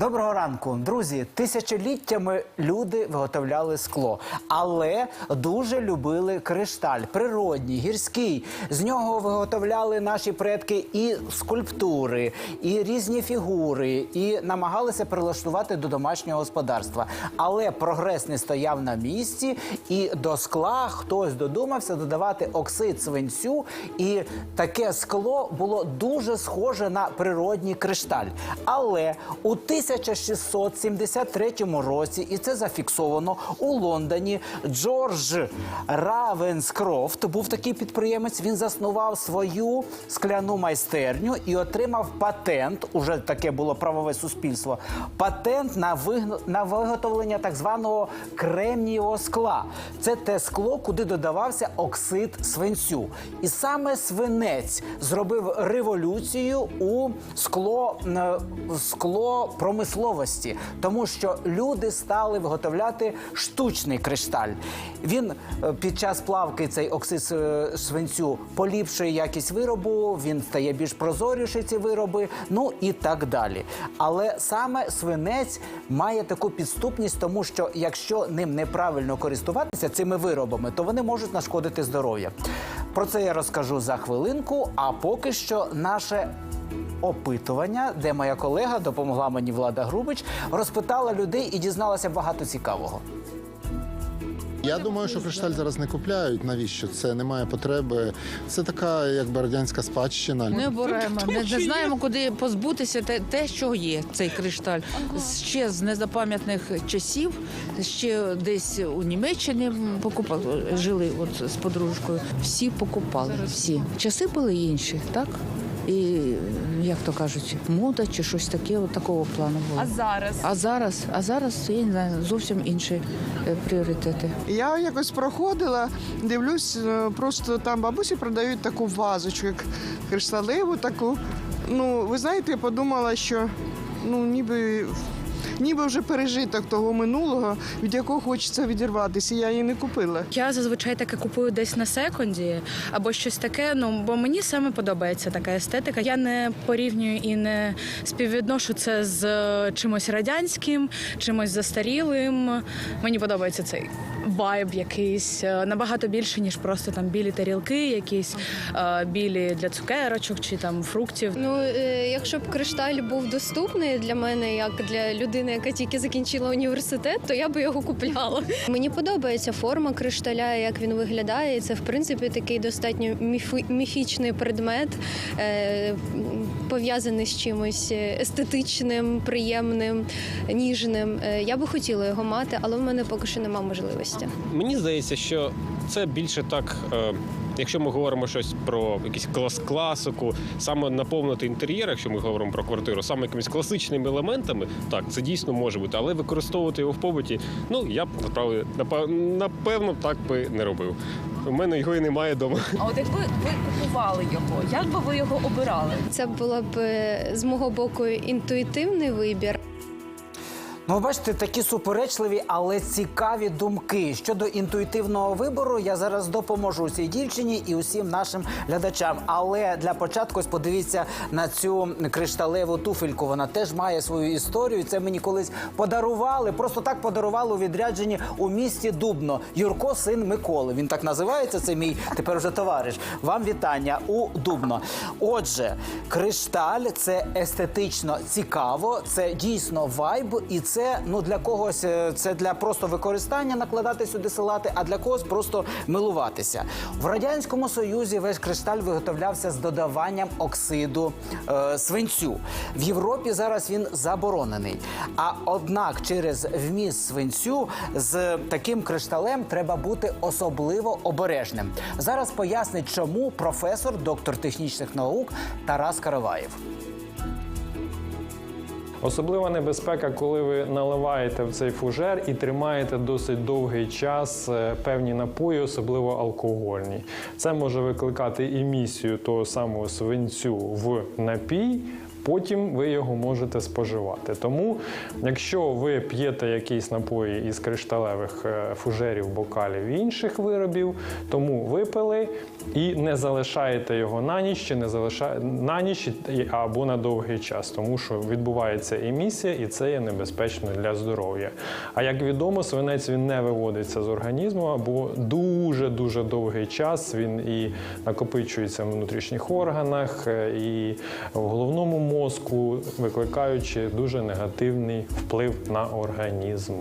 Доброго ранку, друзі. Тисячоліттями люди виготовляли скло, але дуже любили кришталь, природній, гірський. З нього виготовляли наші предки і скульптури, і різні фігури, і намагалися прилаштувати до домашнього господарства. Але прогрес не стояв на місці, і до скла хтось додумався додавати оксид свинцю, і таке скло було дуже схоже на природній кришталь. Але у 1673 році, і це зафіксовано у Лондоні, Джордж Равенскрофт був такий підприємець. Він заснував свою скляну майстерню і отримав патент. Уже таке було правове суспільство. Патент на вигн- на виготовлення так званого кремнієвого скла. Це те скло, куди додавався оксид свинцю. І саме свинець зробив революцію у скло, скло промисловості, тому що люди стали виготовляти штучний кришталь. Він е, під час плавки цей оксид е, свинцю поліпшує якість виробу, він стає більш прозоріший ці вироби, ну і так далі. Але саме свинець має таку підступність, тому що якщо ним неправильно користуватися цими виробами, то вони можуть нашкодити здоров'я. Про це я розкажу за хвилинку. А поки що наше опитування, де моя колега допомогла мені Влада Грубич, розпитала людей і дізналася багато цікавого. Я думаю, що кришталь зараз не купляють. Навіщо? Це немає потреби. Це така, якби радянська спадщина. Не беремо, не, не знаємо, куди позбутися те, те, що є цей кришталь. Ще з незапам'ятних часів, ще десь у Німеччині покупали, жили от з подружкою. Всі покупали, всі. Часи були інші, так? І як то кажуть, мода чи щось таке, от такого плану було. А зараз А зараз, а зараз я не знаю, зовсім інші е, пріоритети. Я якось проходила, дивлюсь, е, просто там бабусі продають таку вазочку, як кришталеву таку. Ну, ви знаєте, я подумала, що ну, ніби, ніби вже пережиток того минулого, від якого хочеться відірватися. Я її не купила. я зазвичай таке купую десь на секунді або щось таке. Ну бо мені саме подобається така естетика. Я не порівнюю і не співвідношу це з е, чимось радянським, чимось застарілим. Мені подобається цей вайб якийсь е, набагато більше, ніж просто там білі тарілки, якісь е, білі для цукерочок чи там фруктів. Ну, е, якщо б кришталь був доступний для мене, як для людини, яка тільки закінчила університет, то я би його купляла. Мені подобається форма кришталя, як він виглядає. Це в принципі такий достатньо міфічний предмет, е, м, пов'язаний з чимось естетичним, приємним, ніжним. Е, Я би хотіла його мати, але в мене поки що немає можливості. Мені здається, що це більше так. Е, Якщо ми говоримо щось про якийсь клас класику, саме наповнити інтер'єр, якщо ми говоримо про квартиру, саме якимись класичними елементами, так це дійсно може бути, але використовувати його в побуті, ну я б напевно так би не робив. У мене його і немає вдома. А от якби ви купували його, як би ви його обирали? Це була б е, з мого боку інтуїтивний вибір. Ну, бачите, такі суперечливі, але цікаві думки. Щодо інтуїтивного вибору, я зараз допоможу цій дівчині і усім нашим глядачам. Але для початку подивіться на цю кришталеву туфельку. Вона теж має свою історію. Це мені колись подарували. Просто так подарували у відрядженні у місті Дубно. Юрко, син Миколи. Він так називається. Це мій тепер вже товариш. Вам вітання у Дубно. Отже, кришталь це естетично цікаво, це дійсно вайб, і це ну для когось е, це для просто використання накладати сюди салати, а для когось просто милуватися. В радянському союзі весь кришталь виготовлявся з додаванням оксиду е, свинцю. В Європі зараз він заборонений. А однак, через вміст свинцю з таким кришталем треба бути особливо обережним. Зараз пояснить, чому професор, доктор технічних наук Тарас Караваєв. Особлива небезпека, коли ви наливаєте в цей фужер і тримаєте досить довгий час е, певні напої, особливо алкогольні. Це може викликати емісію того самого свинцю в напій, Потім ви його можете споживати. Тому, якщо ви п'єте якісь напої із кришталевих е, фужерів, бокалів і інших виробів, тому випили і не залишаєте його на ніч чи не залишаєте на ніч або на довгий час, тому що відбувається емісія, і це є небезпечно для здоров'я. А як відомо, свинець він не виводиться з організму, або дуже дуже довгий час він і накопичується в внутрішніх органах, е, і в головному мозку, викликаючи дуже негативний вплив на організм.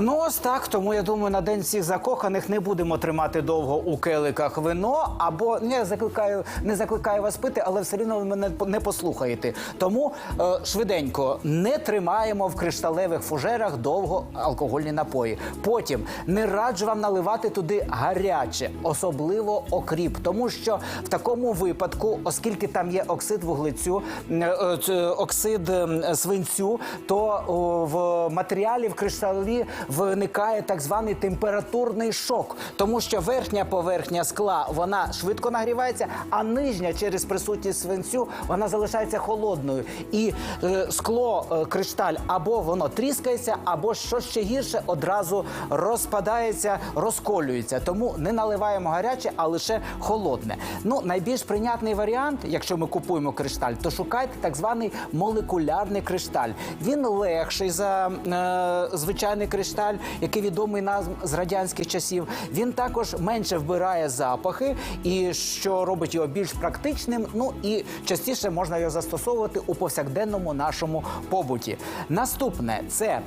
Ну ось так. Тому я думаю, на день всіх закоханих не будемо тримати довго у келиках вино. Або не закликаю, не закликаю вас пити, але все рівно ви мене не послухаєте. Тому е, швиденько не тримаємо в кришталевих фужерах довго алкогольні напої. Потім не раджу вам наливати туди гаряче, особливо окріп, тому що в такому випадку, оскільки там є оксид вуглецю, е, е, оксид свинцю, то в матеріалі в кришталі виникає так званий температурний шок, тому що верхня поверхня скла вона швидко нагрівається, а нижня через присутність свинцю вона залишається холодною. І е, скло, е, кришталь або воно тріскається, або що ще гірше, одразу розпадається, розколюється. Тому не наливаємо гаряче, а лише холодне. Ну, найбільш прийнятний варіант, якщо ми купуємо кришталь, то шукайте так званий молекулярний кришталь. Він легший за е, звичайний кришталь, який відомий нам з радянських часів. Він також менше вбирає запахи, і що робить його більш практичним. Ну і частіше можна його застосовувати у повсякденному нашому побуті. Наступне це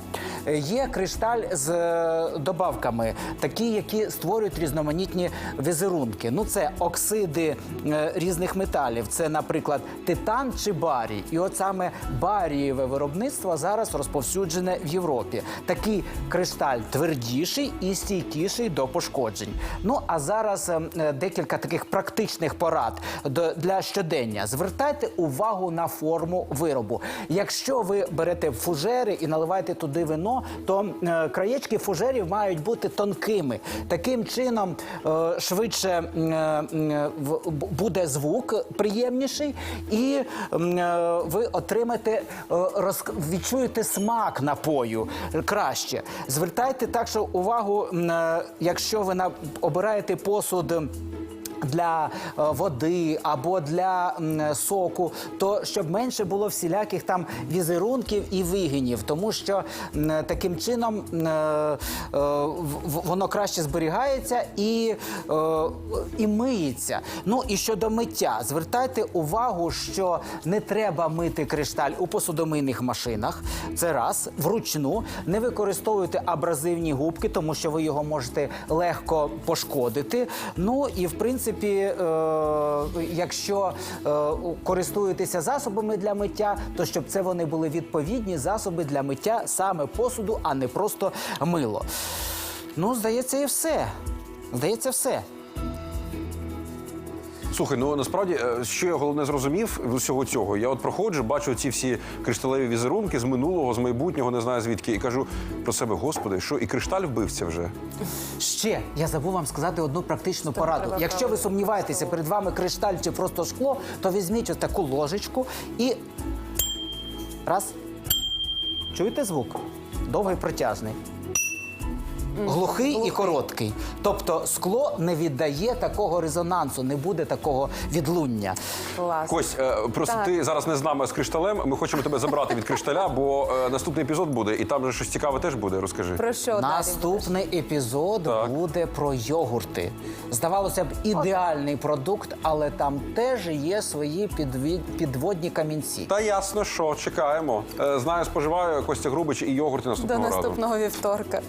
е, є кришталь з е, добавками, такі, які створюють різноманітні візерунки. Ну, це оксиди е, різних металів. Це, наприклад, титан чи барій. І от саме барієве виробництво зараз розповсюджене в Європі. Такий кришталь твердіший і стійкіший до пошкоджень. Ну а зараз е, е, декілька таких практичних порад для щодення. Звертайте увагу на форму виробу. Якщо ви берете фужери і наливаєте туди вино, то е, краєчки фужерів мають бути тонкими. Таким чином е, швидше буде звук приємніший, і ви отримаєте відчуєте смак напою краще. Звертайте також увагу, е, якщо ви обираєте посуд. Для е, води або для соку, то щоб менше було всіляких там візерунків і вигинів, тому що таким чином е, е, воно краще зберігається і, і миється. Ну і щодо миття, звертайте увагу, що не треба мити кришталь у посудомийних машинах. Це раз вручну. Не використовуйте абразивні губки, тому що ви його можете легко пошкодити. Ну і в принципі, е, якщо е, користуєтеся засобами для миття, то щоб це вони були відповідні засоби для миття саме посуду, а не просто мило. Ну, здається, і все. Здається, все. Слухай, ну насправді, е, що я головне зрозумів з усього цього, я от проходжу, бачу ці всі кришталеві візерунки з минулого, з майбутнього, не знаю звідки, і кажу про себе, господи, що і кришталь вбився вже. Ще я забув вам сказати одну практичну пораду. Якщо ви сумніваєтеся, перед вами кришталь чи просто шкло, то візьміть ось таку ложечку і раз. Чуєте звук? Довгий протяжний. Глухий і короткий. Тобто скло не віддає такого резонансу, не буде такого відлуння. Кость, е, просто Так. ти зараз не з нами а з кришталем. Ми хочемо тебе забрати від кришталя, бо е, наступний епізод буде, і там же щось цікаве теж буде. Розкажи. про що Наступний епізод буде про йогурти. Здавалося б, ідеальний продукт, але там теж є свої підві- підводні камінці. Та ясно, що чекаємо. Е, Знаю, споживаю Костя Грубич і йогурти наступного разу. вівторка.